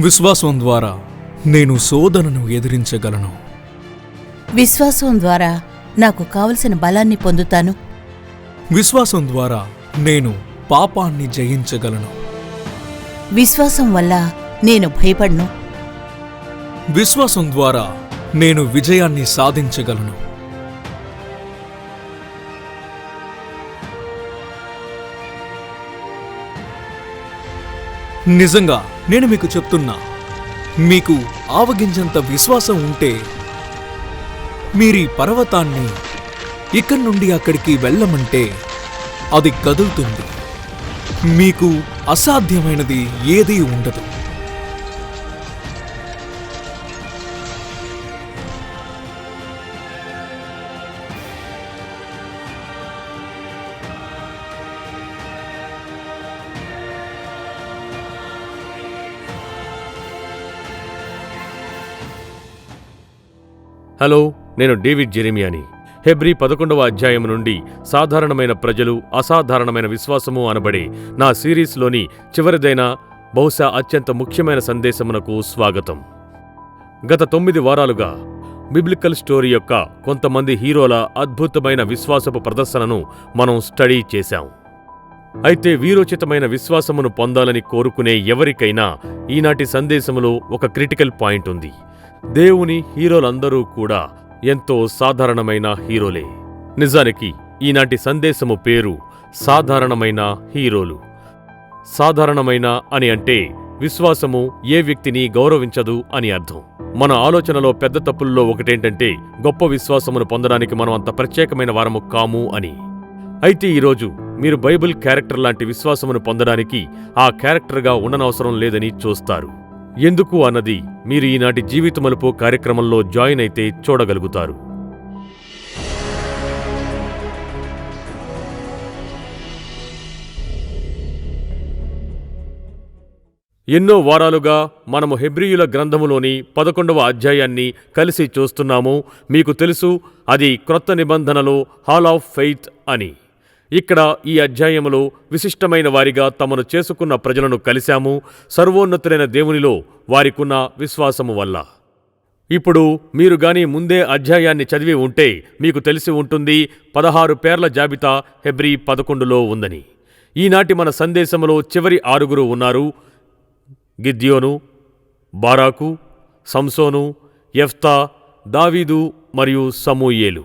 విశ్వాసం ద్వారా నేను శోధనను ఎదిరించగలను. విశ్వాసం ద్వారా నాకు కావలసిన బలాన్ని పొందుతాను. విశ్వాసం ద్వారా నేను పాపాన్ని జయించగలను. విశ్వాసం వల్ల నేను భయపడను. విశ్వాసం ద్వారా నేను విజయాన్ని సాధించగలను. నిజంగా నేను మీకు చెప్తున్నా మీకు ఆవగింజంత విశ్వాసం ఉంటే మీరీ పర్వతాన్ని ఇక్కడి నుండి అక్కడికి వెళ్ళమంటే అది కదులుతుంది. మీకు అసాధ్యమైనది ఏదీ ఉండదు. హలో నేను డేవిడ్ జెరెమియాని. హెబ్రీ పదకొండవ అధ్యాయం నుండి సాధారణమైన ప్రజలు అసాధారణమైన విశ్వాసము అనబడే నా సిరీస్లోని చివరిదైన బహుశా అత్యంత ముఖ్యమైన సందేశమునకు స్వాగతం. గత తొమ్మిది వారాలుగా బిబ్లికల్ స్టోరీ యొక్క కొంతమంది హీరోల అద్భుతమైన విశ్వాసపు ప్రదర్శనను మనం స్టడీ చేశాం. అయితే వీరోచితమైన విశ్వాసమును పొందాలని కోరుకునే ఎవరికైనా ఈనాటి సందేశములో ఒక క్రిటికల్ పాయింట్ ఉంది. దేవుని హీరోలందరూ కూడా ఎంతో సాధారణమైన హీరోలే. నిజానికి ఈనాటి సందేశము పేరు సాధారణమైన హీరోలు. సాధారణమైన అని అంటే విశ్వాసము ఏ వ్యక్తిని గౌరవించదు అని అర్థం. మన ఆలోచనలో పెద్ద తప్పుల్లో ఒకటేంటంటే గొప్ప విశ్వాసమును పొందడానికి మనం అంత ప్రత్యేకమైన వారము కాము అని. అయితే ఈరోజు మీరు బైబిల్ క్యారెక్టర్ లాంటి విశ్వాసమును పొందడానికి ఆ క్యారెక్టర్గా ఉండనవసరం లేదని చూస్తారు. ఎందుకు అన్నది మీరు ఈనాటి జీవిత మలుపు కార్యక్రమంలో జాయిన్ అయితే చూడగలుగుతారు. ఎన్నో వారాలుగా మనము హెబ్రియుల గ్రంథములోని పదకొండవ అధ్యాయాన్ని కలిసి చూస్తున్నాము. మీకు తెలుసు అది క్రొత్త నిబంధనలో హాల్ ఆఫ్ ఫెయిత్ అని. ఇక్కడ ఈ అధ్యాయములో విశిష్టమైన వారిగా తమను చేసుకున్న ప్రజలను కలిశాము సర్వోన్నతులైన దేవునిలో వారికున్న విశ్వాసము వల్ల. ఇప్పుడు మీరు గాని ముందే అధ్యాయాన్ని చదివి ఉంటే మీకు తెలిసి ఉంటుంది పదహారు పేర్ల జాబితా హెబ్రీ పదకొండులో ఉందని. ఈనాటి మన సందేశంలో చివరి ఆరుగురు ఉన్నారు గిద్యోను బారాకు సంసోను ఎఫ్తా దావీదు మరియు సమూయేలు.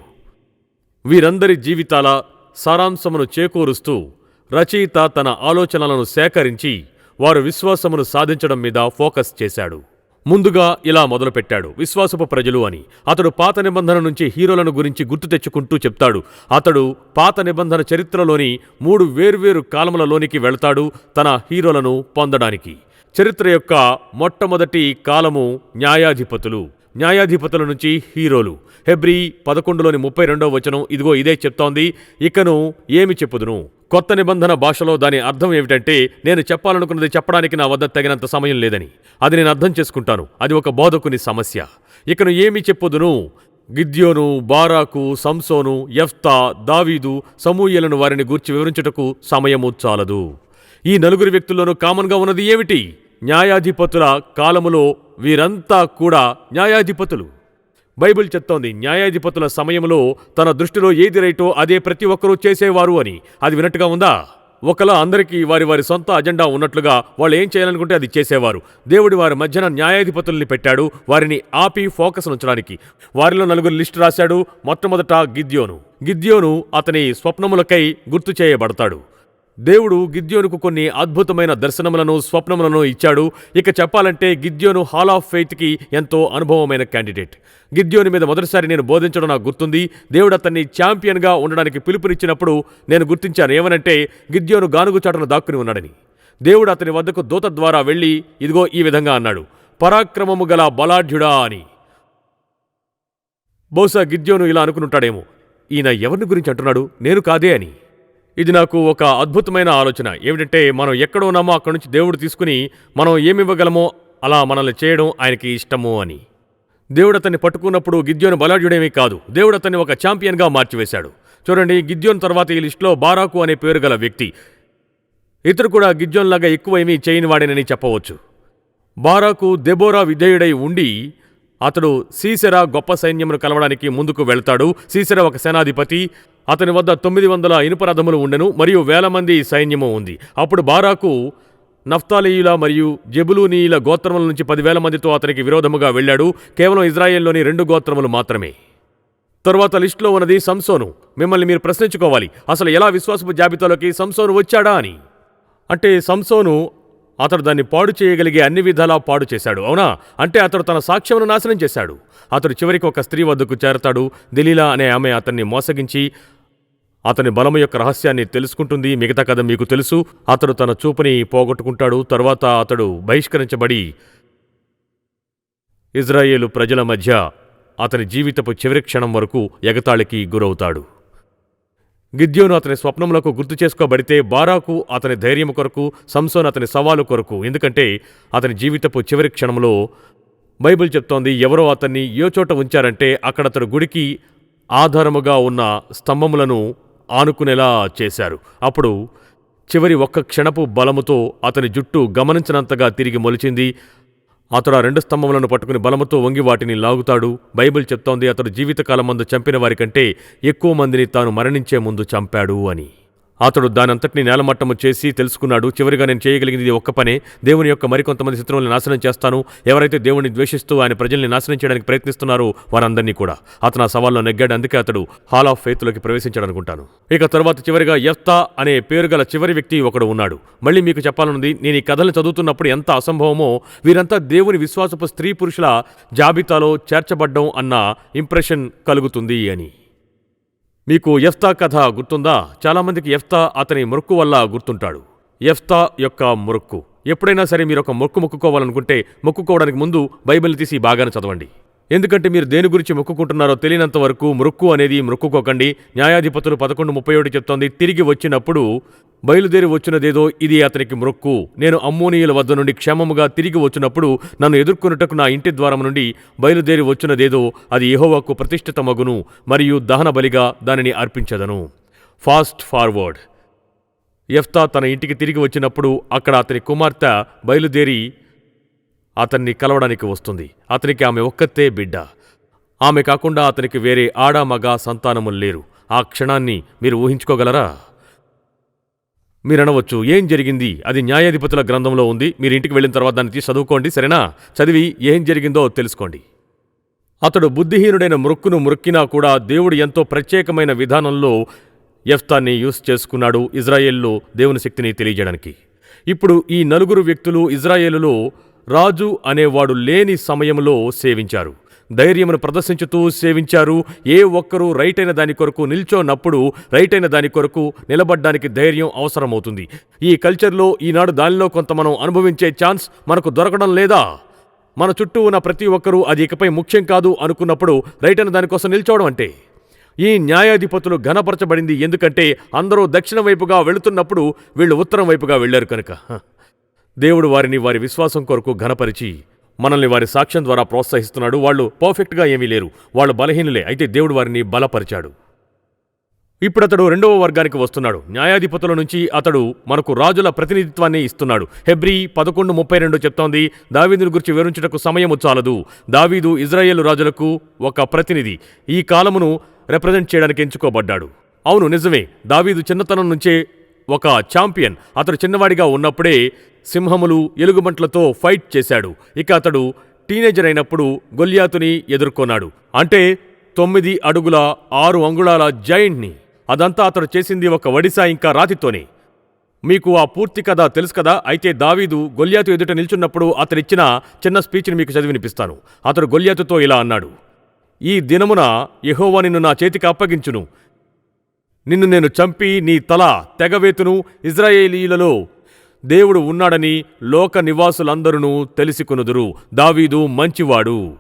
వీరందరి జీవితాల సారాంశమును చేకూరుస్తూ రచయిత తన ఆలోచనలను సేకరించి వారు విశ్వాసమును సాధించడం మీద ఫోకస్ చేశాడు. ముందుగా ఇలా మొదలుపెట్టాడు. విశ్వాసపు ప్రజలు అని. అతడు పాత నిబంధన నుంచి హీరోలను గురించి గుర్తు తెచ్చుకుంటూ చెప్తాడు. అతడు పాత నిబంధన చరిత్రలోని మూడు వేర్వేరు కాలములలోనికి వెళ్తాడు తన హీరోలను పొందడానికి. చరిత్ర యొక్క మొట్టమొదటి కాలము న్యాయాధిపతులు. న్యాయాధిపతుల నుంచి హీరోలు. హెబ్రీ పదకొండులోని ముప్పై రెండవ వచనం ఇదిగో ఇదే చెప్తోంది. ఇకను ఏమి చెప్పుదును? కొత్త నిబంధన భాషలో దాని అర్థం ఏమిటంటే నేను చెప్పాలనుకున్నది చెప్పడానికి నా వద్ద తగినంత సమయం లేదని. అది నేను అర్థం చేసుకుంటాను. అది ఒక బోధకుని సమస్య. ఇకను ఏమి చెప్పుదును? గిద్యోను బారాకు సంసోను యఫ్తా దావీదు సమూయలను వారిని గూర్చి వివరించుటకు సమయము చాలదు. ఈ నలుగురు వ్యక్తుల్లోనూ కామన్గా ఉన్నది ఏమిటి? న్యాయాధిపతుల కాలములో వీరంతా కూడా న్యాయాధిపతులు. బైబిల్ చెప్తోంది న్యాయాధిపతుల సమయంలో తన దృష్టిలో ఏది రైటో అదే ప్రతి ఒక్కరూ చేసేవారు అని. అది వినట్టుగా ఉందా? ఒకలా అందరికీ వారి వారి సొంత అజెండా ఉన్నట్లుగా వాళ్ళు ఏం చేయాలనుకుంటే అది చేసేవారు. దేవుడి వారి మధ్యన న్యాయాధిపతుల్ని పెట్టాడు వారిని ఆపి ఫోకస్ ఉంచడానికి. వారిలో నలుగురు లిస్టు రాశాడు మొట్టమొదట గిద్యోను. గిద్యోను అతని స్వప్నములకై గుర్తు చేయబడతాడు. దేవుడు గిద్యోనుకు కొన్ని అద్భుతమైన దర్శనములను స్వప్నములను ఇచ్చాడు. ఇక చెప్పాలంటే గిద్యోను హాల్ ఆఫ్ ఫెయిత్కి ఎంతో అనుభవమైన క్యాండిడేట్. గిద్యోని మీద మొదటిసారి నేను బోధించడం నాకు గుర్తుంది. దేవుడు అతన్ని ఛాంపియన్గా ఉండడానికి పిలుపునిచ్చినప్పుడు నేను గుర్తించాను. ఏమనంటే గిద్యోను గానుగు చాటును దాక్కుని ఉన్నాడని. దేవుడు అతని వద్దకు దూత ద్వారా వెళ్ళి ఇదిగో ఈ విధంగా అన్నాడు. పరాక్రమము గల బలాఢ్యుడా అని. బహుశా గిద్యోను ఇలా అనుకునుంటాడేమో. ఈయన ఎవరిని గురించి అంటున్నాడు? నేను కాదే అని. ఇది నాకు ఒక అద్భుతమైన ఆలోచన. ఏమిటంటే మనం ఎక్కడ ఉన్నామో అక్కడి నుంచి దేవుడు తీసుకుని మనం ఏమివ్వగలమో అలా మనల్ని చేయడం ఆయనకి ఇష్టము అని. దేవుడు అతన్ని పట్టుకున్నప్పుడు గిద్యోను బలాఢ్యుడేమీ కాదు. దేవుడు అతన్ని ఒక ఛాంపియన్గా మార్చివేశాడు. చూడండి గిద్యోన్ తర్వాత ఈ లిస్టులో బారాకు అనే పేరు గల వ్యక్తి. ఇతడు కూడా గిద్యోన్లాగా ఎక్కువ ఏమీ చేయని వాడేనని చెప్పవచ్చు. బారాకు దెబోరా విధేయుడై ఉండి అతడు సీసెరా గొప్ప సైన్యమును కలవడానికి ముందుకు వెళ్తాడు. సీసెరా ఒక సేనాధిపతి. అతని వద్ద తొమ్మిది వందల ఇనుప రథములు ఉండెను మరియు వేల మంది సైన్యము ఉంది. అప్పుడు బారాకు నఫ్తాలీయుల మరియు జెబులూనీయుల గోత్రముల నుంచి పదివేల మందితో అతనికి విరోధముగా వెళ్ళాడు. కేవలం ఇజ్రాయెల్లోని రెండు గోత్రములు మాత్రమే. తరువాత లిస్టులో ఉన్నది సంసోను. మిమ్మల్ని మీరు ప్రశ్నించుకోవాలి. అసలు ఎలా విశ్వాసపు జాబితాలోకి సంసోను వచ్చాడా అని. అంటే సంసోను అతడు దాన్ని పాడు చేయగలిగే అన్ని విధాలా పాడు చేశాడు. అవునా? అంటే అతడు తన సాక్ష్యమును నాశనం చేశాడు. అతడు చివరికి ఒక స్త్రీ వద్దకు చేరతాడు. దిలీలా అనే ఆమె అతన్ని మోసగించి అతని బలము యొక్క రహస్యాన్ని తెలుసుకుంటుంది. మిగతా కథ మీకు తెలుసు. అతడు తన చూపుని పోగొట్టుకుంటాడు. తరువాత అతడు బహిష్కరించబడి ఇజ్రాయేలు ప్రజల మధ్య అతని జీవితపు చివరి క్షణం వరకు ఎగతాళికి గురవుతాడు. గిద్యోను అతని స్వప్నములకు గుర్తు చేసుకోబడితే బారాకు అతని ధైర్యం కొరకు సంసోన్ అతని సవాలు కొరకు. ఎందుకంటే అతని జీవితపు చివరి క్షణంలో బైబిల్ చెప్తోంది ఎవరో అతన్ని ఏ చోట ఉంచారంటే అక్కడ అతడు గుడికి ఆధారముగా ఉన్న స్తంభములను ఆనుకునేలా చేశారు. అప్పుడు చివరి ఒక్క క్షణపు బలముతో అతని జుట్టు గమనించినంతగా తిరిగి మొలిచింది. అతడు ఆ రెండు స్తంభములను పట్టుకుని బలముతో వంగి వాటిని లాగుతాడు. బైబిల్ చెప్తోంది అతడు జీవితకాలం మందు చంపిన వారికంటే ఎక్కువ మందిని తాను మరణించే ముందు చంపాడు అని. అతడు దానంతటిని నేలమట్టము చేసి తెలుసుకున్నాడు. చివరిగా నేను చేయగలిగింది ఇది ఒక్క పనే. దేవుని యొక్క మరికొంతమంది శత్రువులను నాశనం చేస్తాను. ఎవరైతే దేవుని ద్వేషిస్తూ ఆయన ప్రజల్ని నాశనం చేయడానికి ప్రయత్నిస్తున్నారో వారందరినీ కూడా. అతను ఆ సవాల్లో నెగ్గాడు. అందుకే అతడు హాల్ ఆఫ్ ఫెయిత్లోకి ప్రవేశించాడనుకుంటాను. ఇక తర్వాత చివరిగా ఎఫ్తా అనే పేరు గల చివరి వ్యక్తి ఒకడు ఉన్నాడు. మళ్ళీ మీకు చెప్పాలనుంది నేను ఈ కథలను చదువుతున్నప్పుడు ఎంత అసంభవమో వీరంతా దేవుని విశ్వాసపు స్త్రీ పురుషుల జాబితాలో చేర్చబడ్డం అన్న ఇంప్రెషన్ కలుగుతుంది అని. మీకు ఎఫ్తా కథ గుర్తుందా? చాలామందికి ఎఫ్తా అతని మురుక్కు వల్ల గుర్తుంటాడు. ఎఫ్తా యొక్క మురుక్కు. ఎప్పుడైనా సరే మీరు ఒక మొక్కు మొక్కుకోవాలనుకుంటే మొక్కుకోవడానికి ముందు బైబిల్ని తీసి బాగానే చదవండి. ఎందుకంటే మీరు దేని గురించి మొక్కుకుంటున్నారో తెలియనంత వరకు మృక్కు అనేది మృక్కుకోకండి న్యాయాధిపతులు పదకొండు ముప్పై ఒకటి చెప్తోంది తిరిగి వచ్చినప్పుడు బయలుదేరి వచ్చినదేదో ఇది అతనికి మ్రొక్కు నేను అమ్మోనీయుల వద్ద నుండి క్షేమముగా తిరిగి వచ్చినప్పుడు నన్ను ఎదుర్కొనుటకు నా ఇంటి ద్వారం నుండి బయలుదేరి వచ్చినదేదో అది యెహోవాకు ప్రతిష్ఠితమగును మరియు దహన బలిగా దానిని అర్పించదను. Fast forward. ఎఫ్తా తన ఇంటికి తిరిగి వచ్చినప్పుడు అక్కడ అతని కుమార్తె బయలుదేరి అతన్ని కలవడానికి వస్తుంది. అతనికి ఆమె ఒక్కతే బిడ్డ. ఆమె కాకుండా అతనికి వేరే ఆడ మగ సంతానములు లేరు. ఆ క్షణాన్ని మీరు ఊహించుకోగలరా? మీరనవచ్చు. ఏం జరిగింది? అది న్యాయాధిపతుల గ్రంథంలో ఉంది. మీరు ఇంటికి వెళ్ళిన తర్వాత దాన్ని తీసి చదువుకోండి సరేనా? చదివి ఏం జరిగిందో తెలుసుకోండి. అతడు బుద్ధిహీనుడైన మృక్కును మృక్కినా కూడా దేవుడు ఎంతో ప్రత్యేకమైన విధానంలో ఎఫ్తాన్ని యూస్ చేసుకున్నాడు ఇజ్రాయేల్లో దేవుని శక్తిని తెలియజేయడానికి. ఇప్పుడు ఈ నలుగురు వ్యక్తులు ఇజ్రాయేలులో రాజు అనేవాడు లేని సమయంలో సేవించారు. ధైర్యమును ప్రదర్శించుతూ సేవించారు. ఏ ఒక్కరూ రైట్ అయిన దాని కొరకు నిల్చోనప్పుడు రైట్ అయిన దాని కొరకు నిలబడ్డానికి ధైర్యం అవసరమవుతుంది. ఈ కల్చర్లో ఈనాడు దానిలో కొంత మనం అనుభవించే ఛాన్స్ మనకు దొరకడం లేదా? మన చుట్టూ ఉన్న ప్రతి ఒక్కరూ అది ఇకపై ముఖ్యం కాదు అనుకున్నప్పుడు రైట్ అయిన దానికోసం నిల్చోవడం అంటే? ఈ న్యాయాధిపతులు ఘనపరచబడింది ఎందుకంటే అందరూ దక్షిణ వైపుగా వెళుతున్నప్పుడు వీళ్ళు ఉత్తరం వైపుగా వెళ్ళారు కనుక. దేవుడు వారిని వారి విశ్వాసం కొరకు ఘనపరిచి మనల్ని వారి సాక్ష్యం ద్వారా ప్రోత్సహిస్తున్నాడు. వాళ్ళు పర్ఫెక్ట్గా ఏమీ లేరు. వాళ్ళు బలహీనులే. అయితే దేవుడు వారిని బలపరిచాడు. ఇప్పుడు అతడు రెండవ వర్గానికి వస్తున్నాడు. న్యాయాధిపతుల నుంచి అతడు మనకు రాజుల ప్రతినిధిత్వాన్ని ఇస్తున్నాడు. హెబ్రీ పదకొండు ముప్పై రెండు చెప్తోంది దావీదుని గురించి వివరించుటకు సమయము చాలదు. దావీదు ఇజ్రాయేల్ రాజులకు ఒక ప్రతినిధి. ఈ కాలమును రిప్రజెంట్ చేయడానికి ఎంచుకోబడ్డాడు. అవును నిజమే. దావీదు చిన్నతనం నుంచే ఒక ఛాంపియన్. అతడు చిన్నవాడిగా ఉన్నప్పుడే సింహములు ఎలుగుబంట్లతో ఫైట్ చేశాడు. ఇక అతడు టీనేజర్ అయినప్పుడు గొల్యాతుని ఎదుర్కొన్నాడు. అంటే తొమ్మిది అడుగుల ఆరు అంగుళాల జైంట్ని అదంతా అతడు చేసింది ఒక వడిసా ఇంకా రాతితోనే. మీకు ఆ పూర్తి కథ తెలుసు కదా? అయితే దావీదు గొల్యాతు ఎదుట నిల్చున్నప్పుడు అతడిచ్చిన చిన్న స్పీచ్ని మీకు చదివి వినిపిస్తాను అతడు గొల్యాతుతో ఇలా అన్నాడు. ఈ దినమున యహోవా నిన్ను నా చేతికి అప్పగించును. నిన్ను నేను చంపి నీ తల తెగవేతును ఇజ్రాయేలీలలో దేవుడు ఉన్నాడని లోక నివాసులందరూ తెలిసికొనుదురు. దావీదు మంచివాడు.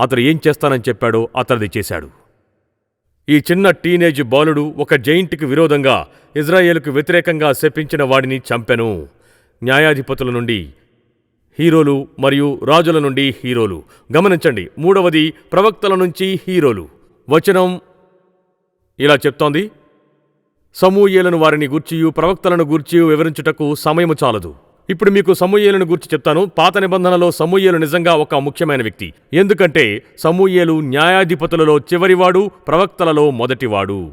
అతడు ఏం చేస్తానని చెప్పాడో అతడిది చేశాడు. ఈ చిన్న టీనేజ్ బాలుడు ఒక జైంట్కి విరోధంగా ఇజ్రాయేల్కు వ్యతిరేకంగా శపించిన వాడిని చంపెను. న్యాయాధిపతుల నుండి హీరోలు మరియు రాజుల నుండి హీరోలు. గమనించండి మూడవది ప్రవక్తల నుంచి హీరోలు. వచనం ఇలా చెప్తోంది. సమూయేలను వారిని గూర్చియు ప్రవక్తలను గూర్చియు వివరించుటకు సమయము చాలదు. ఇప్పుడు మీకు సమూయేలను గూర్చి చెప్తాను. పాత నిబంధనలో సమూయేలు నిజంగా ఒక ముఖ్యమైన వ్యక్తి. ఎందుకంటే సమూయేలు న్యాయాధిపతులలో చివరివాడు ప్రవక్తలలో మొదటివాడు.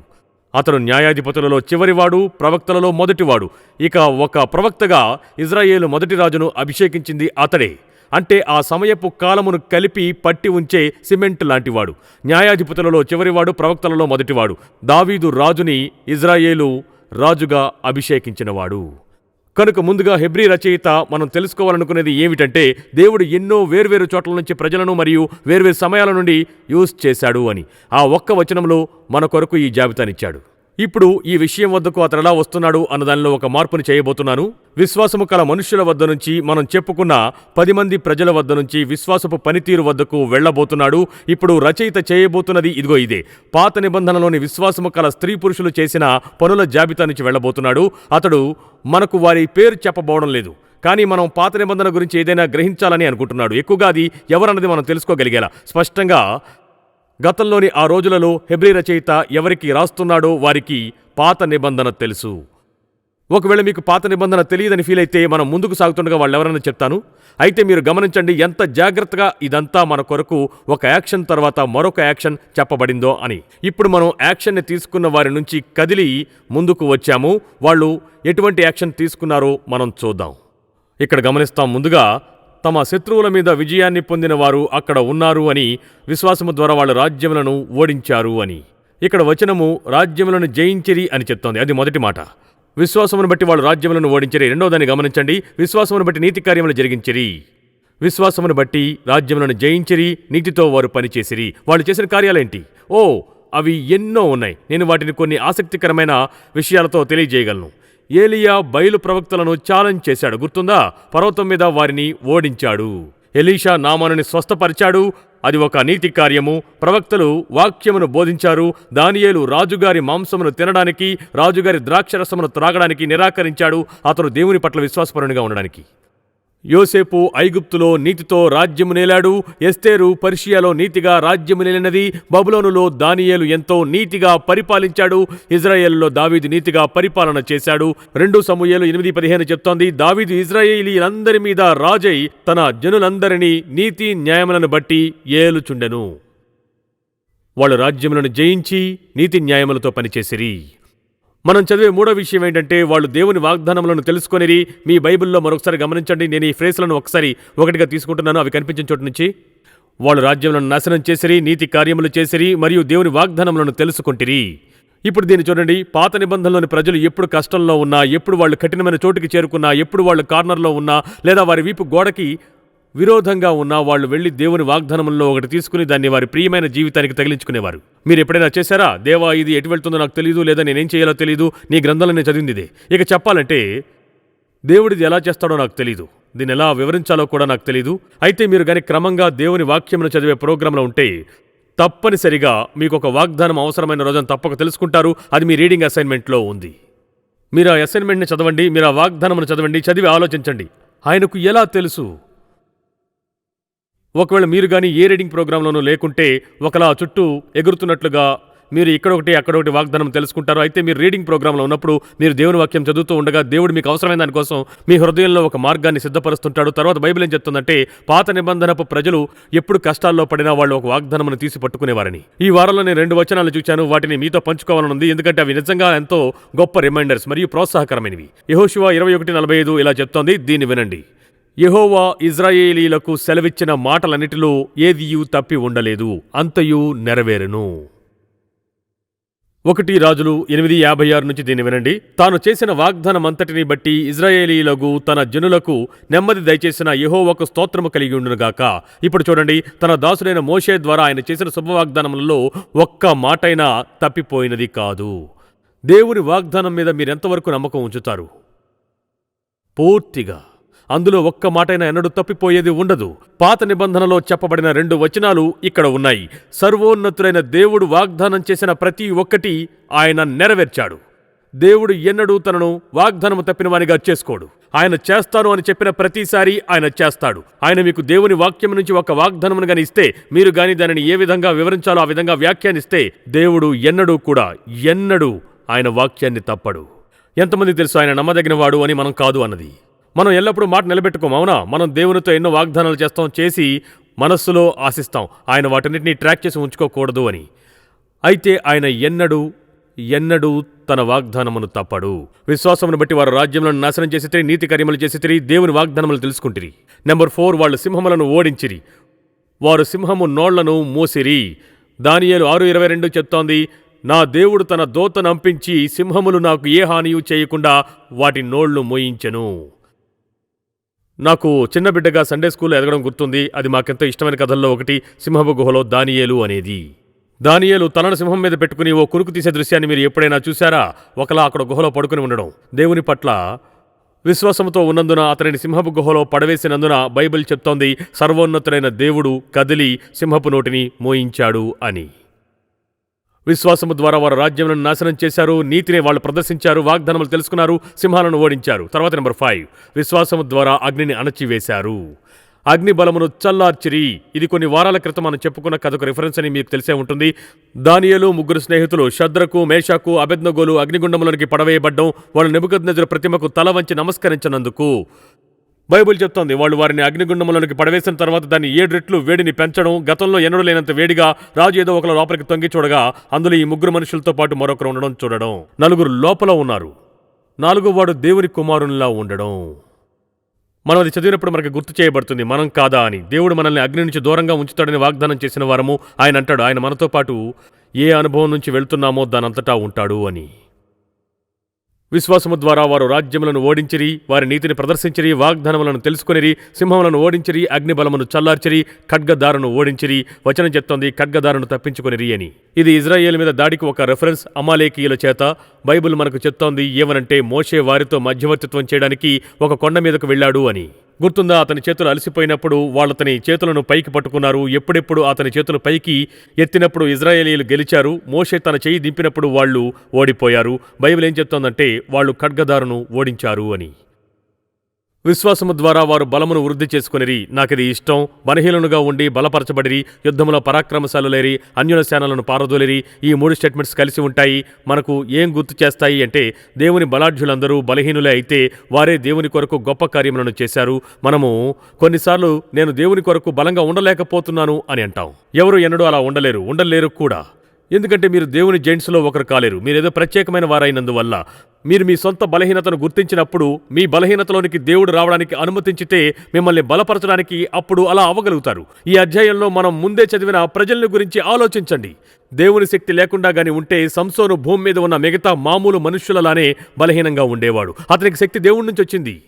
అతడు న్యాయాధిపతులలో చివరివాడు ప్రవక్తలలో మొదటివాడు. ఇక ఒక ప్రవక్తగా ఇజ్రాయేలు మొదటి రాజును అభిషేకించింది అతడే. అంటే ఆ సమయపు కాలమును కలిపి పట్టి ఉంచే సిమెంట్ లాంటివాడు. న్యాయాధిపతులలో చివరివాడు ప్రవక్తలలో మొదటివాడు. దావీదు రాజుని ఇజ్రాయేలు రాజుగా అభిషేకించినవాడు. కనుక ముందుగా హెబ్రీ రచయిత మనం తెలుసుకోవాలనుకునేది ఏమిటంటే దేవుడు ఎన్నో వేర్వేరు చోట్ల నుంచి ప్రజలను మరియు వేర్వేరు సమయాల నుండి యూజ్ చేశాడు అని. ఆ ఒక్క వచనంలో మన కొరకు ఈ జాబితానిచ్చాడు. ఇప్పుడు ఈ విషయం వద్దకు అతను ఎలా వస్తున్నాడు అన్న దానిలో ఒక మార్పుని చేయబోతున్నాను. విశ్వాసము కల మనుష్యుల వద్ద నుంచి మనం చెప్పుకున్న పది మంది ప్రజల వద్ద నుంచి విశ్వాసపు పనితీరు వద్దకు వెళ్ళబోతున్నాడు. ఇప్పుడు రచయిత చేయబోతున్నది ఇదిగో ఇదే. పాత నిబంధనలోని విశ్వాసము కల స్త్రీ పురుషులు చేసిన పనుల జాబితా నుంచి వెళ్ళబోతున్నాడు. అతడు మనకు వారి పేరు చెప్పబోవడం లేదు. కానీ మనం పాత నిబంధన గురించి ఏదైనా గ్రహించాలని అనుకుంటున్నాడు. ఎక్కువగా అది ఎవరన్నది మనం తెలుసుకోగలిగేలా. స్పష్టంగా గతంలోని ఆ రోజులలో హెబ్రి రచయిత ఎవరికి రాస్తున్నాడో వారికి పాత నిబంధన తెలుసు. ఒకవేళ మీకు పాత నిబంధన తెలియదని ఫీల్ అయితే మనం ముందుకు సాగుతుండగా వాళ్ళు ఎవరైనా చెప్తాను. అయితే మీరు గమనించండి ఎంత జాగ్రత్తగా ఇదంతా మన కొరకు ఒక యాక్షన్ తర్వాత మరొక యాక్షన్ చెప్పబడిందో అని. ఇప్పుడు మనం యాక్షన్ని తీసుకున్న వారి నుంచి కదిలి ముందుకు వచ్చాము. వాళ్ళు ఎటువంటి యాక్షన్ తీసుకున్నారో మనం చూద్దాం. ఇక్కడ గమనిస్తాం ముందుగా తమ శత్రువుల మీద విజయాన్ని పొందిన వారు అక్కడ ఉన్నారు అని విశ్వాసము ద్వారా వాళ్ళ రాజ్యములను ఓడించారు అని. ఇక్కడ వచనము రాజ్యములను జయించిరి అని చెప్తోంది. అది మొదటి మాట. విశ్వాసమును బట్టి వాళ్ళు రాజ్యములను ఓడించిరి. రెండో దాన్ని గమనించండి. విశ్వాసమును బట్టి నీతి కార్యములు జరిగించిరి. విశ్వాసమును బట్టి రాజ్యములను జయించిరి. నీతితో వారు పనిచేసిరి. వాళ్ళు చేసిన కార్యాలేంటి? ఓ అవి ఎన్నో ఉన్నాయి. నేను వాటిని కొన్ని ఆసక్తికరమైన విషయాలతో తెలియజేయగలను. ఏలియా బయలు ప్రవక్తలను ఛాలెంజ్ చేశాడు. గుర్తుందా? పర్వతం మీద వారిని ఓడించాడు. ఎలీషా నామానుని స్వస్థపరిచాడు. అది ఒక నీతి కార్యము. ప్రవక్తలు వాక్యమును బోధించారు. దానియేలు రాజుగారి మాంసమును తినడానికి రాజుగారి ద్రాక్షరసమును త్రాగడానికి నిరాకరించాడు. అతను దేవుని పట్ల విశ్వాసపరునిగా ఉండడానికి. యోసేపు ఐగుప్తులో నీతితో రాజ్యము నేలాడు ఎస్తేరు పర్షియాలో నీతిగా రాజ్యము నేలినది బబులోనులో దానియేలు ఎంతో నీతిగా పరిపాలించాడు ఇజ్రాయేల్లో దావీదు నీతిగా పరిపాలన చేశాడు. రెండు సమూహలు ఎనిమిది పదిహేను చెప్తోంది దావీదు ఇజ్రాయేలీలందరి మీద రాజై తన జనులందరినీ నీతి న్యాయములను బట్టి ఏలుచుండెను. వాళ్ళు రాజ్యములను జయించి నీతి న్యాయములతో పనిచేసిరి. మనం చదివే మూడో విషయం ఏంటంటే వాళ్ళు దేవుని వాగ్దానములను తెలుసుకొనిరి మీ బైబిల్లో మరొకసారి గమనించండి. నేను ఈ ఫ్రేస్లను ఒకసారి ఒకటిగా తీసుకుంటున్నాను. అవి కనిపించిన చోటు నుంచి వాళ్ళు రాజ్యములను నాశనం చేసిరి నీతి కార్యములు చేసిరి మరియు దేవుని వాగ్దానములను తెలుసుకుంటిరి. ఇప్పుడు దీన్ని చూడండి. పాత నిబంధనలోని ప్రజలు ఎప్పుడు కష్టంలో ఉన్నా ఎప్పుడు వాళ్ళు కఠినమైన చోటుకి చేరుకున్నా ఎప్పుడు వాళ్ళు కార్నర్లో ఉన్నా లేదా వారి వీపు గోడకి విరోధంగా ఉన్న వాళ్ళు వెళ్ళి దేవుని వాగ్దానంలో ఒకటి తీసుకుని దాన్ని వారి ప్రియమైన జీవితానికి తగిలించుకునేవారు. మీరు ఎప్పుడైనా చేశారా? దేవా ఇది ఎటు వెళ్తుందో నాకు తెలియదు లేదా నేనేం చేయాలో తెలియదు నీ గ్రంథాలనే నేను చదివింది ఇదే ఇక చెప్పాలంటే దేవుడిది ఎలా చేస్తాడో నాకు తెలియదు దీన్ని ఎలా వివరించాలో కూడా నాకు తెలియదు అయితే మీరు కానీ క్రమంగా దేవుని వాక్యమును చదివే ప్రోగ్రాంలో ఉంటే తప్పనిసరిగా మీకు ఒక వాగ్దానం అవసరమైన రోజున తప్పక తెలుసుకుంటారు. అది మీ రీడింగ్ అసైన్మెంట్లో ఉంది. మీరు ఆ అసైన్మెంట్ని చదవండి మీరు ఆ వాగ్దానమును చదవండి చదివి ఆలోచించండి. ఆయనకు ఎలా తెలుసు? ఒకవేళ మీరు కానీ ఏ రీడింగ్ ప్రోగ్రాంలోనూ లేకుంటే ఒకలా చుట్టూ ఎగురుతున్నట్లుగా మీరు ఇక్కడొకటి అక్కడొకటి వాగ్దానం తెలుసుకుంటారు. అయితే మీరు రీడింగ్ ప్రోగ్రాంలో ఉన్నప్పుడు మీరు దేవుని వాక్యం చదువుతూ ఉండగా దేవుడు మీకు అవసరమైన దానికోసం మీ హృదయంలో ఒక మార్గాన్ని సిద్ధపరుస్తుంటాడు. తర్వాత బైబిల్ ఏం చెప్తుందంటే పాత నిబంధనపు ప్రజలు ఎప్పుడు కష్టాల్లో పడినా వాళ్ళు ఒక వాగ్దానమును తీసి పట్టుకునేవారని. ఈ వారంలో నేను రెండు వచనాలు చూశాను వాటిని మీతో పంచుకోవాలని ఉంది. ఎందుకంటే అవి నిజంగా ఎంతో గొప్ప రిమైండర్స్ మరియు ప్రోత్సాహకరమైనవి. యహోశివ ఇరవై ఒకటి నలభై ఐదు ఇలా చెప్తోంది. దీన్ని వినండి. యహోవా ఇజ్రాయేలీలకు సెలవిచ్చిన మాటలన్నిటిలో ఏదియూ తప్పి ఉండలేదు అంతయు నెరవేరును. ఒకటి రాజులు ఎనిమిది యాభై ఆరు నుంచి దీన్ని వినండి. తాను చేసిన వాగ్దానమంతటిని బట్టి ఇజ్రాయేలీలకు తన జనులకు నెమ్మది దయచేసిన యహోవకు స్తోత్రము కలిగి ఉండునుగాక. ఇప్పుడు చూడండి తన దాసుడైన మోషే ద్వారా ఆయన చేసిన శుభవాగ్దానములలో ఒక్క మాటైనా తప్పిపోయినది కాదు. దేవుని వాగ్దానం మీద మీరెంతవరకు నమ్మకం ఉంచుతారు? పూర్తిగా. అందులో ఒక్క మాటైనా ఎన్నడూ తప్పిపోయేది ఉండదు. పాత నిబంధనలో చెప్పబడిన రెండు వచనాలు ఇక్కడ ఉన్నాయి. సర్వోన్నతుడైన దేవుడు వాగ్దానం చేసిన ప్రతి ఒక్కటి ఆయన నెరవేర్చాడు. దేవుడు ఎన్నడూ తనను వాగ్దానము తప్పిన వానిగా చేసుకోడు. ఆయన చేస్తాను అని చెప్పిన ప్రతిసారి ఆయన చేస్తాడు. ఆయన మీకు దేవుని వాక్యం నుంచి ఒక వాగ్దానమును గాని ఇస్తే మీరు గాని దానిని ఏ విధంగా వివరించాలో ఆ విధంగా వ్యాఖ్యానిస్తే దేవుడు ఎన్నడూ కూడా ఎన్నడూ ఆయన వాక్యాన్ని తప్పడు. ఎంతమంది తెలుసు ఆయన నమ్మదగిన వాడు అని మనం కాదు అన్నది. మనం ఎల్లప్పుడూ మాట నిలబెట్టుకోం అవునా? మనం దేవునితో ఎన్నో వాగ్దానాలు చేస్తాం చేసి మనస్సులో ఆశిస్తాం. ఆయన వాటన్నిటిని ట్రాక్ చేసి ఉంచుకోకూడదు అని. అయితే ఆయన ఎన్నడూ ఎన్నడూ తన వాగ్దానమును తప్పడు. విశ్వాసమును బట్టి వారు రాజ్యములను నాశనం చేసి తిరిగి నీతి కార్యములు చేసి తిరిగి దేవుని వాగ్దానములు తెలుసుకుంటిరి. నెంబర్ ఫోర్ వాళ్ళు సింహములను ఓడించిరి. వారు సింహము నోళ్ళను మూసిరి. దానియేలు ఆరు ఇరవై రెండు చెప్తోంది నా దేవుడు తన దోతనంపించి సింహములు నాకు ఏ హానియు చేయకుండా వాటి నోళ్ళు మోయించెను. నాకు చిన్న బిడ్డగా సండే స్కూల్లో ఎదగడం గుర్తుంది. అది మాకెంతో ఇష్టమైన కథల్లో ఒకటి సింహపు గుహలో దానియేలు అనేది. దానియేలు తలను సింహం మీద పెట్టుకుని ఓ కురుకు తీసే దృశ్యాన్ని మీరు ఎప్పుడైనా చూశారా? ఒకలా అక్కడ గుహలో పడుకుని ఉండడం. దేవుని పట్ల విశ్వాసంతో ఉన్నందున అతనిని సింహపు గుహలో పడవేసినందున బైబిల్ చెప్తోంది సర్వోన్నతుడైన దేవుడు కదిలి సింహపు నోటిని మోయించాడు అని. విశ్వాసము ద్వారా వారు రాజ్యములను నాశనం చేశారు నీతిని వాళ్ళు ప్రదర్శించారు వాగ్దానములు తెలుసుకున్నారు సింహాలను ఓడించారు. తర్వాత నెంబర్ ఫైవ్. విశ్వాసము ద్వారా అగ్నిని అణచివేశారు. అగ్ని బలమును చల్లార్చిరి. ఇది కొన్ని వారాల క్రితం మనం చెప్పుకున్న కథకు రిఫరెన్స్ అని మీకు తెలిసే ఉంటుంది. దానియలు ముగ్గురు స్నేహితులు శద్రకు మేషాకు అబెద్నగోలు అగ్నిగుండములకి పడవేయబడ్డం వాళ్ళు నెబుకద్నెజరు ప్రతిమకు తల వంచి నమస్కరించినందుకు బైబిల్ చెప్తోంది వాళ్ళు వారిని అగ్నిగుండంలోనికి పడవేసిన తర్వాత దాన్ని ఏడు రెట్లు వేడిని పెంచడం గతంలో ఎన్నడూ లేనంత వేడిగా రాజు ఏదో ఒకరు లోపలికి తొంగి చూడగా అందులో ఈ ముగ్గురు మనుషులతో పాటు మరొకరు ఉండడం చూడడం. నలుగురు లోపల ఉన్నారు. నాలుగో వాడు దేవుని కుమారునిలా ఉండడం. మనం అది చదివినప్పుడు మనకు గుర్తు చేయబడుతుంది మనం కాదా అని. దేవుడు మనల్ని అగ్ని నుంచి దూరంగా ఉంచుతాడని వాగ్దానం చేసిన వారము ఆయన అంటాడు ఆయన మనతో పాటు ఏ అనుభవం నుంచి వెళ్తున్నామో దానంతటా ఉంటాడు అని. విశ్వాసము ద్వారా వారు రాజ్యములను ఓడించిరి వారి నీతిని ప్రదర్శించిరి వాగ్దానములను తెలుసుకునిరి సింహములను ఓడించిరి అగ్నిబలమును చల్లార్చిరి ఖడ్గదారును ఓడించిరి. వచనం చెప్తోంది ఖడ్గదారును తప్పించుకునిరి అని. ఇది ఇజ్రాయేల్ మీద దాడికి ఒక రెఫరెన్స్ అమాలేకీయుల చేత. బైబిల్ మనకు చెప్తోంది ఏమనంటే మోషే వారితో మధ్యవర్తిత్వం చేయడానికి ఒక కొండ మీదకు వెళ్ళాడు అని. గుర్తుందా? అతని చేతులు అలసిపోయినప్పుడు వాళ్ళతని చేతులను పైకి పట్టుకున్నారు. ఎప్పుడెప్పుడు అతని చేతులు పైకి ఎత్తినప్పుడు ఇజ్రాయేలీలు గెలిచారు. మోషే తన చేయి దింపినప్పుడు వాళ్ళు ఓడిపోయారు. బైబిల్ ఏం చెప్తోందంటే వాళ్ళు ఖడ్గదారును ఓడించారు అని. విశ్వాసము ద్వారా వారు బలమును వృద్ధి చేసుకునిరి. నాకిది ఇష్టం. బలహీనులుగా ఉండి బలపరచబడిరి. యుద్ధములో పరాక్రమశాలులేరి. అన్యుల సేనలను పారదోలిరి. ఈ మూడు స్టేట్మెంట్స్ కలిసి ఉంటాయి. మనకు ఏం గుర్తు చేస్తాయి అంటే దేవుని బలాఢ్యులందరూ బలహీనులే అయితే వారే దేవుని కొరకు గొప్ప కార్యములను చేశారు. మనము కొన్నిసార్లు నేను దేవుని కొరకు బలంగా ఉండలేకపోతున్నాను అని అంటాం. ఎవరు ఎన్నడూ అలా ఉండలేరు. ఉండలేరు కూడా. ఎందుకంటే మీరు దేవుని జెంట్స్లో ఒకరు కాలేరు. మీరేదో ప్రత్యేకమైన వారైనందువల్ల మీరు మీ సొంత బలహీనతను గుర్తించినప్పుడు మీ బలహీనతలోనికి దేవుడు రావడానికి అనుమతించితే మిమ్మల్ని బలపరచడానికి అప్పుడు అలా అవ్వగలుగుతారు. ఈ అధ్యాయంలో మనం ముందే చదివిన ప్రజల్ని గురించి ఆలోచించండి. దేవుని శక్తి లేకుండా గాని ఉంటే సంసోను భూమి మీద ఉన్న మిగతా మామూలు మనుష్యులలానే బలహీనంగా ఉండేవాడు. అతనికి శక్తి దేవుడి నుంచి వచ్చింది.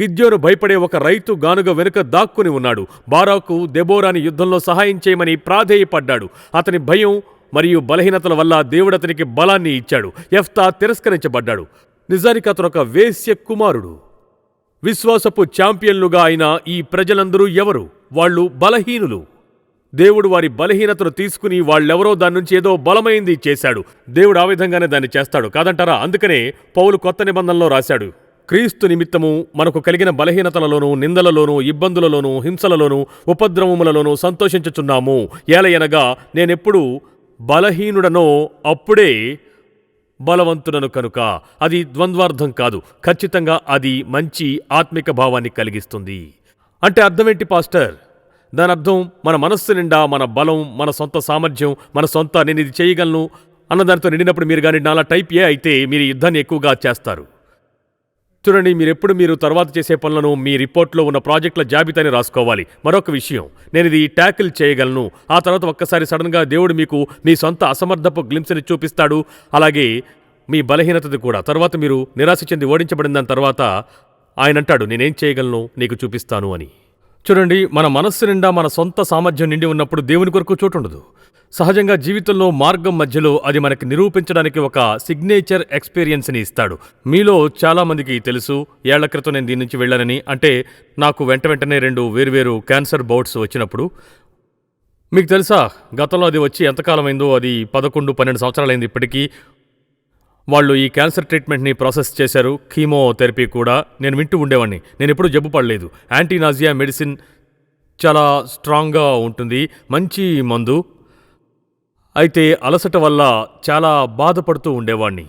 గిద్యోను భయపడే ఒక రైతు గానుగ వెనుక దాక్కుని ఉన్నాడు. బారాకు దెబోరాని యుద్ధంలో సహాయం చేయమని ప్రాధేయపడ్డాడు. అతని భయం మరియు బలహీనతల వల్ల దేవుడు అతనికి బలాన్ని ఇచ్చాడు. ఎఫ్తా తిరస్కరించబడ్డాడు. నిజానికి అతను ఒక వేశ్య కుమారుడు. విశ్వాసపు ఛాంపియన్లుగా అయిన ఈ ప్రజలందరూ ఎవరు? వాళ్ళు బలహీనులు. దేవుడు వారి బలహీనతను తీసుకుని వాళ్ళెవరో దాని నుంచి ఏదో బలమైంది చేశాడు. దేవుడు ఆ విధంగానే దాన్ని చేస్తాడు. కాదంటారా? అందుకనే పౌలు కొత్త నిబంధనలో రాశాడు. క్రీస్తు నిమిత్తము మనకు కలిగిన బలహీనతలలోనూ నిందలలోనూ ఇబ్బందులలోనూ హింసలలోనూ ఉపద్రవములలోనూ సంతోషించుచున్నాము. ఏలయనగా నేనెప్పుడూ బలహీనుడనో అప్పుడే బలవంతుడను కనుక. అది ద్వంద్వార్థం కాదు. ఖచ్చితంగా అది మంచి ఆత్మిక భావాన్ని కలిగిస్తుంది. అంటే అర్థమేంటి పాస్టర్? దాని అర్థం మన మనస్సు నిండా మన బలం మన సొంత సామర్థ్యం మన సొంత నేను ఇది చేయగలను అన్నదానితో నిండినప్పుడు మీరు కానీ నాలా టైప్ ఏ అయితే మీరు యుద్ధాన్ని ఎక్కువగా చేస్తారు. చూడండి మీరు ఎప్పుడు మీరు తర్వాత చేసే పనులను మీ రిపోర్ట్లో ఉన్న ప్రాజెక్టుల జాబితాని రాసుకోవాలి. మరొక విషయం నేను ఇది ట్యాకిల్ చేయగలను. ఆ తర్వాత ఒక్కసారి సడన్గా దేవుడు మీకు మీ సొంత అసమర్థపు గ్లింప్స్ని చూపిస్తాడు. అలాగే మీ బలహీనతది కూడా. తర్వాత మీరు నిరాశ చెంది ఓడించబడిన దాని తర్వాత ఆయన అంటాడు నేనేం చేయగలను? నీకు చూపిస్తాను అని. చూడండి మన మనస్సు నిండా మన సొంత సామర్థ్యం నిండి ఉన్నప్పుడు దేవుని కొరకు చోటుండదు. సహజంగా జీవితంలో మార్గం మధ్యలో అది మనకి నిరూపించడానికి ఒక సిగ్నేచర్ ఎక్స్పీరియన్స్ని ఇస్తాడు. మీలో చాలామందికి తెలుసు ఏళ్ళ క్రితం నేను దీని నుంచి వెళ్ళానని. అంటే నాకు వెంట వెంటనే రెండు వేర్వేరు క్యాన్సర్ బౌట్స్ వచ్చినప్పుడు. మీకు తెలుసా గతంలో అది వచ్చి ఎంతకాలం అయిందో అది పదకొండు పన్నెండు సంవత్సరాలైంది ఇప్పటికీ. వాళ్ళు ఈ క్యాన్సర్ ట్రీట్మెంట్ని ప్రాసెస్ చేశారు. కీమోథెరపీ కూడా. నేను వింటూ ఉండేవాడిని. నేను ఎప్పుడూ జబ్బు పడలేదు. యాంటీనాజియా మెడిసిన్ చాలా స్ట్రాంగ్గా ఉంటుంది. మంచి మందు. అయితే అలసట వల్ల చాలా బాధపడుతూ ఉండేవాణ్ణి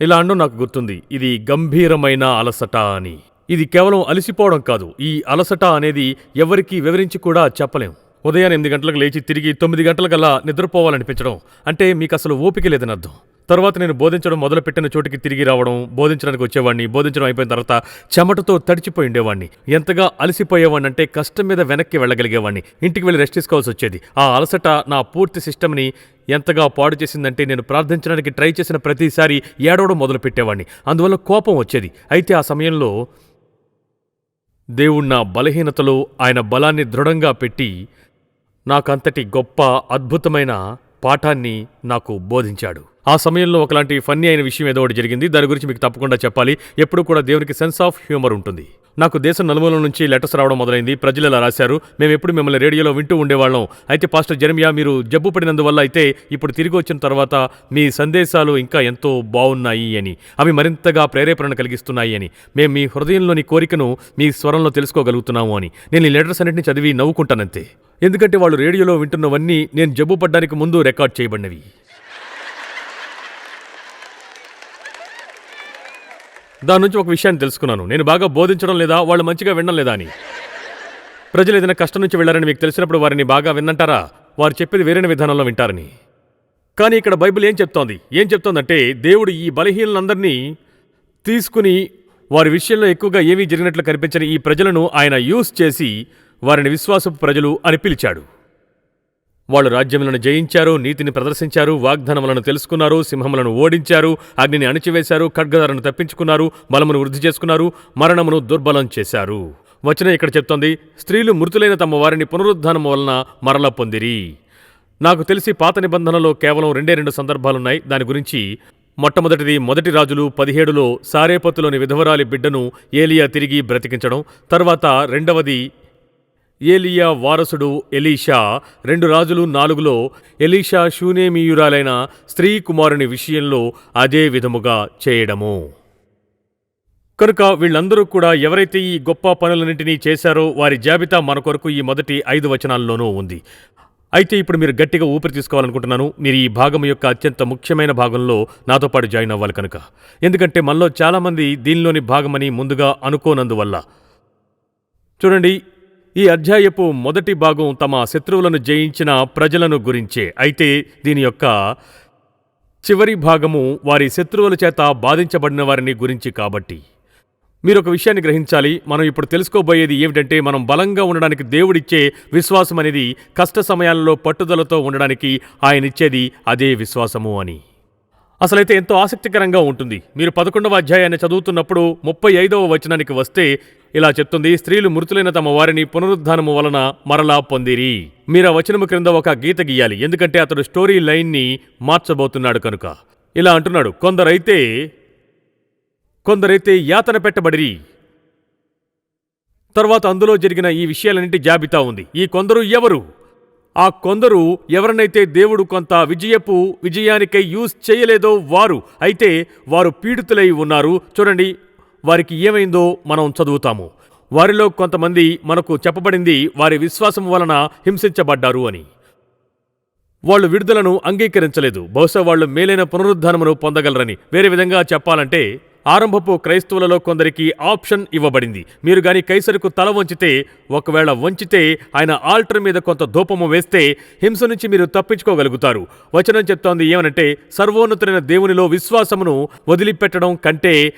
ఇలా అండం నాకు గుర్తుంది. ఇది గంభీరమైన అలసట అని. ఇది కేవలం అలసిపోవడం కాదు. ఈ అలసట అనేది ఎవరికీ వివరించి కూడా చెప్పలేం. ఉదయం ఎనిమిది గంటలకు లేచి తిరిగి తొమ్మిది గంటలకల్లా నిద్రపోవాలనిపించడం. అంటే మీకు అసలు ఓపిక లేదని అర్థం. తర్వాత నేను బోధించడం మొదలుపెట్టిన చోటికి తిరిగి రావడం బోధించడానికి వచ్చేవాడిని బోధించడం అయిపోయిన తర్వాత చెమటతో తడిచిపోయి ఉండేవాడిని ఎంతగా అలసిపోయేవాడిని అంటే కష్టం మీద వెనక్కి వెళ్ళగలిగేవాడిని ఇంటికి వెళ్ళి రెస్ట్ తీసుకోవాల్సి వచ్చేది. ఆ అలసట నా పూర్తి సిస్టమ్ని ఎంతగా పాడు చేసిందంటే నేను ప్రార్థించడానికి ట్రై చేసిన ప్రతిసారి ఏడవడం మొదలుపెట్టేవాడిని అందువల్ల కోపం వచ్చేది. అయితే ఆ సమయంలో దేవుడు నా బలహీనతలో ఆయన బలాన్ని దృఢంగా పెట్టి నాకంతటి గొప్ప అద్భుతమైన పాఠాన్ని నాకు బోధించాడు. ఆ సమయంలో ఒకలాంటి ఫన్నీ అయిన విషయం ఏదో ఒకటి జరిగింది. దాని గురించి మీకు తప్పకుండా చెప్పాలి. ఎప్పుడూ కూడా దేవునికి సెన్స్ ఆఫ్ హ్యూమర్ ఉంటుంది. నాకు దేశం నలుమూల నుంచి లెటర్స్ రావడం మొదలైంది. ప్రజలు ఇలా రాశారు. మేము ఎప్పుడు మిమ్మల్ని రేడియోలో వింటూ ఉండేవాళ్ళం. అయితే పాస్టర్ జెర్మియా మీరు జబ్బు పడినందువల్ల అయితే ఇప్పుడు తిరిగి వచ్చిన తర్వాత మీ సందేశాలు ఇంకా ఎంతో బాగున్నాయి అని అవి మరింతగా ప్రేరేపణ కలిగిస్తున్నాయి అని మేము మీ హృదయంలోని కోరికను మీ స్వరంలో తెలుసుకోగలుగుతున్నాము అని నేను ఈ లెటర్స్ అన్నింటినీ చదివి నవ్వుకుంటానంతే. ఎందుకంటే వాళ్ళు రేడియోలో వింటున్నవన్నీ నేను జబ్బు పడ్డానికి ముందు రికార్డ్ చేయబడినవి. దాని నుంచి ఒక విషయాన్ని తెలుసుకున్నాను. నేను బాగా బోధించడం లేదా వాళ్ళు మంచిగా వినడం లేదా అని. ప్రజలు ఏదైనా కష్టం నుంచి వెళ్ళారని మీకు తెలిసినప్పుడు వారిని బాగా విన్నంటారా? వారు చెప్పేది వేరైన విధానంలో వింటారని. కానీ ఇక్కడ బైబిల్ ఏం చెప్తోంది? ఏం చెప్తోందంటే దేవుడు ఈ బలహీనలందరినీ తీసుకుని వారి విషయంలో ఎక్కువగా ఏమీ జరిగినట్లు కనిపించని ఈ ప్రజలను ఆయన యూస్ చేసి వారిని విశ్వాసపు ప్రజలు అని పిలిచాడు. వాళ్ళు రాజ్యములను జయించారు నీతిని ప్రదర్శించారు వాగ్దానములను తెలుసుకున్నారు సింహములను ఓడించారు అగ్నిని అణిచివేశారు ఖడ్గదారను తప్పించుకున్నారు బలమును వృద్ధి చేసుకున్నారు మరణమును దుర్బలం చేశారు. వచనం ఇక్కడ చెప్తోంది స్త్రీలు మృతులైన తమ వారిని పునరుద్ధానము వలన మరల పొందిరి. నాకు తెలిసి పాత నిబంధనలో కేవలం రెండే రెండు సందర్భాలున్నాయి. దాని గురించి మొట్టమొదటిది మొదటి రాజులు పదిహేడులో సారేపత్తులోని విధవరాలి బిడ్డను ఏలియా తిరిగి బ్రతికించడం తర్వాత రెండవది ఏలియా వారసుడు ఎలీషా రెండు రాజులు నాలుగులో ఎలీషా శూనేమీయురాలైన స్త్రీ కుమారుని విషయంలో అదే విధముగా చేయడము. కనుక వీళ్ళందరూ కూడా ఎవరైతే ఈ గొప్ప పనులన్నింటినీ చేశారో వారి జాబితా మన కొరకు ఈ మొదటి ఐదు వచనాల్లోనూ ఉంది. అయితే ఇప్పుడు మీరు గట్టిగా ఊపిరి తీసుకోవాలనుకుంటున్నాను. మీరు ఈ భాగం యొక్క అత్యంత ముఖ్యమైన భాగంలో నాతో పాటు జాయిన్ అవ్వాలి కనుక. ఎందుకంటే మనలో చాలామంది దీనిలోని భాగమని ముందుగా అనుకోనందువల్ల. చూడండి ఈ అధ్యాయపు మొదటి భాగం తమ శత్రువులను జయించిన ప్రజలను గురించే. అయితే దీని యొక్క చివరి భాగము వారి శత్రువుల చేత బాధించబడిన వారిని గురించి కాబట్టి. మీరు ఒక విషయాన్ని గ్రహించాలి. మనం ఇప్పుడు తెలుసుకోబోయేది ఏమిటంటే మనం బలంగా ఉండడానికి దేవుడిచ్చే విశ్వాసం అనేది కష్ట సమయాల్లో పట్టుదలతో ఉండడానికి ఆయనిచ్చేది అదే విశ్వాసము అని. అసలైతే ఎంతో ఆసక్తికరంగా ఉంటుంది. మీరు పదకొండవ అధ్యాయాన్ని చదువుతున్నప్పుడు ముప్పై ఐదవ వచనానికి వస్తే ఇలా చెప్తుంది స్త్రీలు మృతులైన తమ వారిని పునరుద్ధానము వలన మరలా పొందిరి. మీరు ఆ వచనము క్రింద ఒక గీత గీయాలి ఎందుకంటే అతడు స్టోరీ లైన్ని మార్చబోతున్నాడు కనుక. ఇలా అంటున్నాడు కొందరైతే కొందరైతే యాతన పెట్టబడిరి. తర్వాత అందులో జరిగిన ఈ విషయాలన్నింటి జాబితా ఉంది. ఈ కొందరు ఎవరు? ఆ కొందరు ఎవరినైతే దేవుడు కొంత విజయపు విజయానికై యూజ్ చేయలేదో వారు అయితే వారు పీడితులై ఉన్నారు. చూడండి వారికి ఏమైందో మనం చదువుతాము. వారిలో కొంతమంది మనకు చెప్పబడింది వారి విశ్వాసం వలన హింసించబడ్డారు అని. వాళ్ళు విడుదలను అంగీకరించలేదు. బహుశా వాళ్ళు మేలైన పునరుద్ధానమును పొందగలరని. వేరే విధంగా చెప్పాలంటే ఆరంభపు క్రైస్తవులలో కొందరికి ఆప్షన్ ఇవ్వబడింది. మీరు గాని కైసరుకు తల వంచితే ఒకవేళ వంచితే ఆయన ఆల్టర్ మీద కొంత ధూపము వేస్తే హింస నుంచి మీరు తప్పించుకోగలుగుతారు. వచనం చెప్తోంది ఏమనంటే సర్వోన్నతులైన దేవునిలో విశ్వాసమును వదిలిపెట్టడం కంటే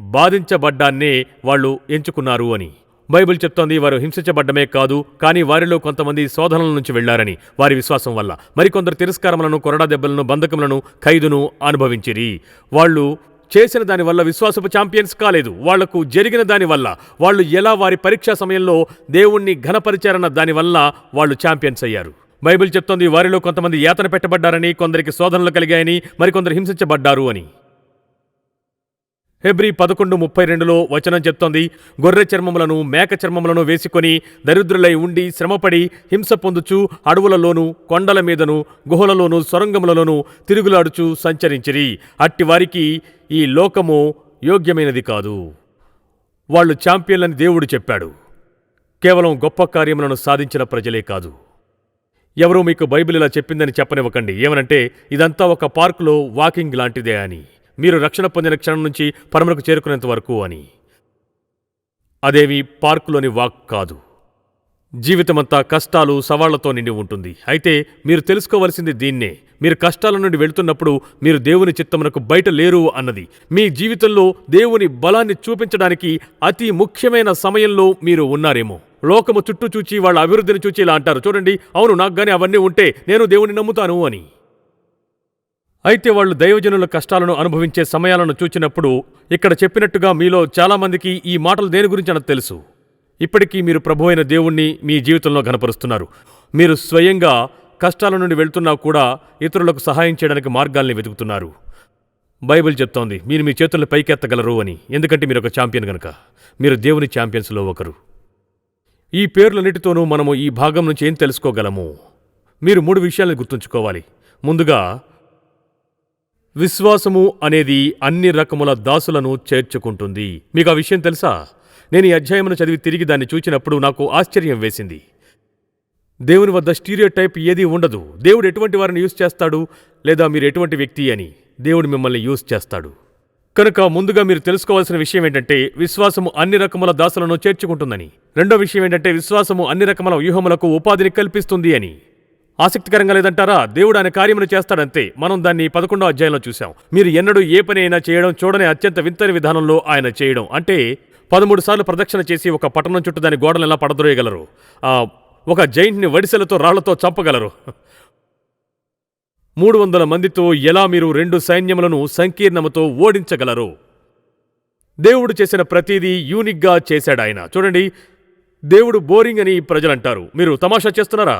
బాధించబడ్డాన్నే వాళ్ళు ఎంచుకున్నారు అని. బైబిల్ చెప్తోంది వారు హింసించబడ్డమే కాదు కానీ వారిలో కొంతమంది శోధనల నుంచి వెళ్ళారని వారి విశ్వాసం వల్ల. మరికొందరు తిరస్కారములను కొరడా దెబ్బలను బంధకములను ఖైదును అనుభవించిరి. వాళ్ళు చేసిన దానివల్ల విశ్వాసపు ఛాంపియన్స్ కాలేదు. వాళ్ళకు జరిగిన దానివల్ల వాళ్ళు ఎలా వారి పరీక్షా సమయంలో దేవుణ్ణి ఘనపరిచారన్న దానివల్ల వాళ్ళు ఛాంపియన్స్ అయ్యారు. బైబిల్ చెప్తోంది వారిలో కొంతమంది యాతన పెట్టబడ్డారని కొందరికి శోధనలు కలిగాయని మరికొందరు హింసించబడ్డారు అని. హెబ్రి పదకొండు ముప్పై రెండులో వచనం చెప్తోంది. గొర్రె చర్మములను మేక చర్మములను వేసుకొని దరిద్రులై ఉండి శ్రమపడి హింస పొందుచు అడవులలోనూ కొండల మీదను గుహలలోనూ సొరంగములలోనూ తిరుగులాడుచు సంచరించిరి. అట్టి వారికి ఈ లోకము యోగ్యమైనది కాదు. వాళ్ళు ఛాంపియన్లని దేవుడు చెప్పాడు. కేవలం గొప్ప కార్యములను సాధించిన ప్రజలే కాదు. ఎవరో మీకు బైబిల్ ఇలా చెప్పిందని చెప్పనివ్వకండి. ఏమనంటే ఇదంతా ఒక పార్కులో వాకింగ్ లాంటిదే అని. మీరు రక్షణ పొందిన క్షణం నుంచి పరమలకు చేరుకునేంత వరకు అని. అదేమి పార్కులోని వాక్ కాదు. జీవితమంతా కష్టాలు సవాళ్ళతో నిండి ఉంటుంది. అయితే మీరు తెలుసుకోవలసింది దీన్నే. మీరు కష్టాల నుండి వెళ్తున్నప్పుడు మీరు దేవుని చిత్తమునకు బయట లేరు అన్నది. మీ జీవితంలో దేవుని బలాన్ని చూపించడానికి అతి ముఖ్యమైన సమయంలో మీరు ఉన్నారేమో. లోకము చుట్టూ చూచి వాళ్ళ అభివృద్ధిని చూచి ఇలా అంటారు. చూడండి అవును నాకు గాని అవన్నీ ఉంటే నేను దేవుని నమ్ముతాను అని. అయితే వాళ్ళు దైవజనుల కష్టాలను అనుభవించే సమయాలను చూచినప్పుడు ఇక్కడ చెప్పినట్టుగా మీలో చాలామందికి ఈ మాటలు దేని గురించి నాకు తెలుసు. ఇప్పటికీ మీరు ప్రభు అయిన దేవుణ్ణి మీ జీవితంలో గనపరుస్తున్నారు మీరు స్వయంగా కష్టాల నుండి వెళ్తున్నా కూడా ఇతరులకు సహాయం చేయడానికి మార్గాల్ని వెతుకుతున్నారు. బైబిల్ చెప్తోంది మీరు మీ చేతులను పైకెత్తగలరు అని. ఎందుకంటే మీరు ఒక ఛాంపియన్ గనక. మీరు దేవుని ఛాంపియన్స్లో ఒకరు. ఈ పేర్లన్నిటితోనూ మనము ఈ భాగం నుంచి ఏం తెలుసుకోగలము? మీరు మూడు విషయాలను గుర్తుంచుకోవాలి. ముందుగా విశ్వాసము అనేది అన్ని రకముల దాసులను చేర్చుకుంటుంది. మీకు ఆ విషయం తెలుసా? నేను ఈ అధ్యాయమును చదివి తిరిగి దాన్ని చూచినప్పుడు నాకు ఆశ్చర్యం వేసింది. దేవుని వద్ద స్టీరియో టైప్ ఏదీ ఉండదు. దేవుడు ఎటువంటి వారిని యూస్ చేస్తాడు? లేదా మీరు ఎటువంటి వ్యక్తి అని? దేవుడు మిమ్మల్ని యూస్ చేస్తాడు. కనుక ముందుగా మీరు తెలుసుకోవాల్సిన విషయం ఏంటంటే విశ్వాసము అన్ని రకముల దాసులను చేర్చుకుంటుందని. రెండో విషయం ఏంటంటే విశ్వాసము అన్ని రకముల వ్యూహములకు ఉపాధిని కల్పిస్తుంది అని. ఆసక్తికరంగా లేదంటారా? దేవుడు ఆయన కార్యమును చేస్తాడంతే. మనం దాన్ని పదకొండో అధ్యాయంలో చూసాం మీరు ఎన్నడూ ఏ పని అయినా చేయడం చూడని అత్యంత వింతని విధానంలో ఆయన చేయడం. అంటే పదమూడు సార్లు ప్రదక్షిణ చేసి ఒక పట్టణం చుట్టూ దాని గోడలను ఎలా పడద్రోయగలరు? ఒక జైంట్ని వడిసెలతో రాళ్ళతో చంపగలరు. మూడు వందల మందితో ఎలా మీరు రెండు సైన్యములను సంకీర్ణముతో ఓడించగలరు? దేవుడు చేసిన ప్రతిదీ యూనిక్గా చేశాడాయన చూడండి దేవుడు బోరింగ్ అని ప్రజలంటారు. మీరు తమాషా చేస్తున్నారా?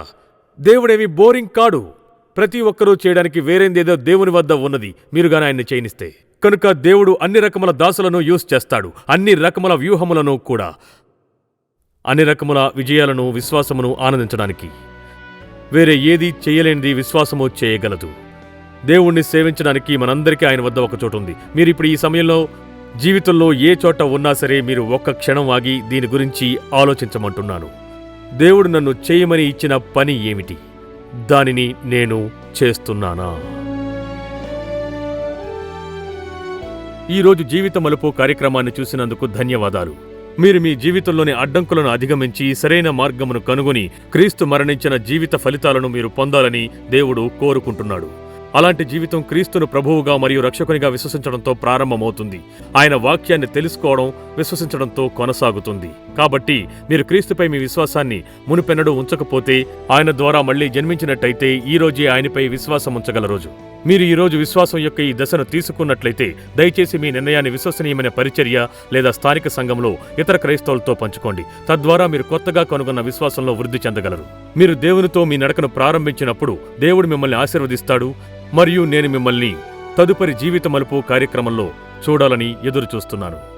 దేవుడేమి బోరింగ్ కాడు. ప్రతి ఒక్కరూ చేయడానికి వేరేందేదో దేవుని వద్ద ఉన్నది. మీరు గాని ఆయన్ని చేయనిస్తే. కనుక దేవుడు అన్ని రకముల దాసులను యూస్ చేస్తాడు. అన్ని రకముల వ్యూహములను కూడా. అన్ని రకముల విజయాలను విశ్వాసమును ఆనందించడానికి. వేరే ఏది చేయలేనిది విశ్వాసము చేయగలదు. దేవుణ్ణి సేవించడానికి మనందరికీ ఆయన వద్ద ఒక చోటు ఉంది. మీరు ఇప్పుడు ఈ సమయంలో జీవితంలో ఏ చోట ఉన్నా సరే మీరు ఒక్క క్షణం ఆగి దీని గురించి ఆలోచించమంటున్నాను. దేవుడు నన్ను చేయమని ఇచ్చిన పని ఏమిటి? దానిని నేను చేస్తున్నానా? ఈరోజు జీవిత మలుపు కార్యక్రమాన్ని చూసినందుకు ధన్యవాదాలు. మీరు మీ జీవితంలోని అడ్డంకులను అధిగమించి సరైన మార్గమును కనుగొని క్రీస్తు మరణించిన జీవిత ఫలితాలను మీరు పొందాలని దేవుడు కోరుకుంటున్నాడు. అలాంటి జీవితం క్రీస్తును ప్రభువుగా మరియు రక్షకునిగా విశ్వసించడంతో ప్రారంభమవుతుంది. ఆయన వాక్యాన్ని తెలుసుకోవడం విశ్వసించడంతో కొనసాగుతుంది. కాబట్టి మీరు క్రీస్తుపై మీ విశ్వాసాన్ని మునుపెన్నడూ ఉంచకపోతే ఆయన ద్వారా మళ్ళీ జన్మించినట్టయితే ఈ రోజే ఆయనపై విశ్వాసం ఉంచగల రోజు. మీరు ఈ రోజు విశ్వాసం యొక్క ఈ దశను తీసుకున్నట్లయితే దయచేసి మీ నిర్ణయాన్ని విశ్వసనీయమైన పరిచర్య లేదా స్థానిక సంఘంలో ఇతర క్రైస్తవులతో పంచుకోండి. తద్వారా మీరు కొత్తగా కనుగొన్న విశ్వాసంలో వృద్ధి చెందగలరు. మీరు దేవునితో మీ నడకను ప్రారంభించినప్పుడు దేవుడు మిమ్మల్ని ఆశీర్వదిస్తాడు మరియు నేను మిమ్మల్ని తదుపరి జీవిత మలుపు కార్యక్రమంలో చూడాలని ఎదురుచూస్తున్నాను.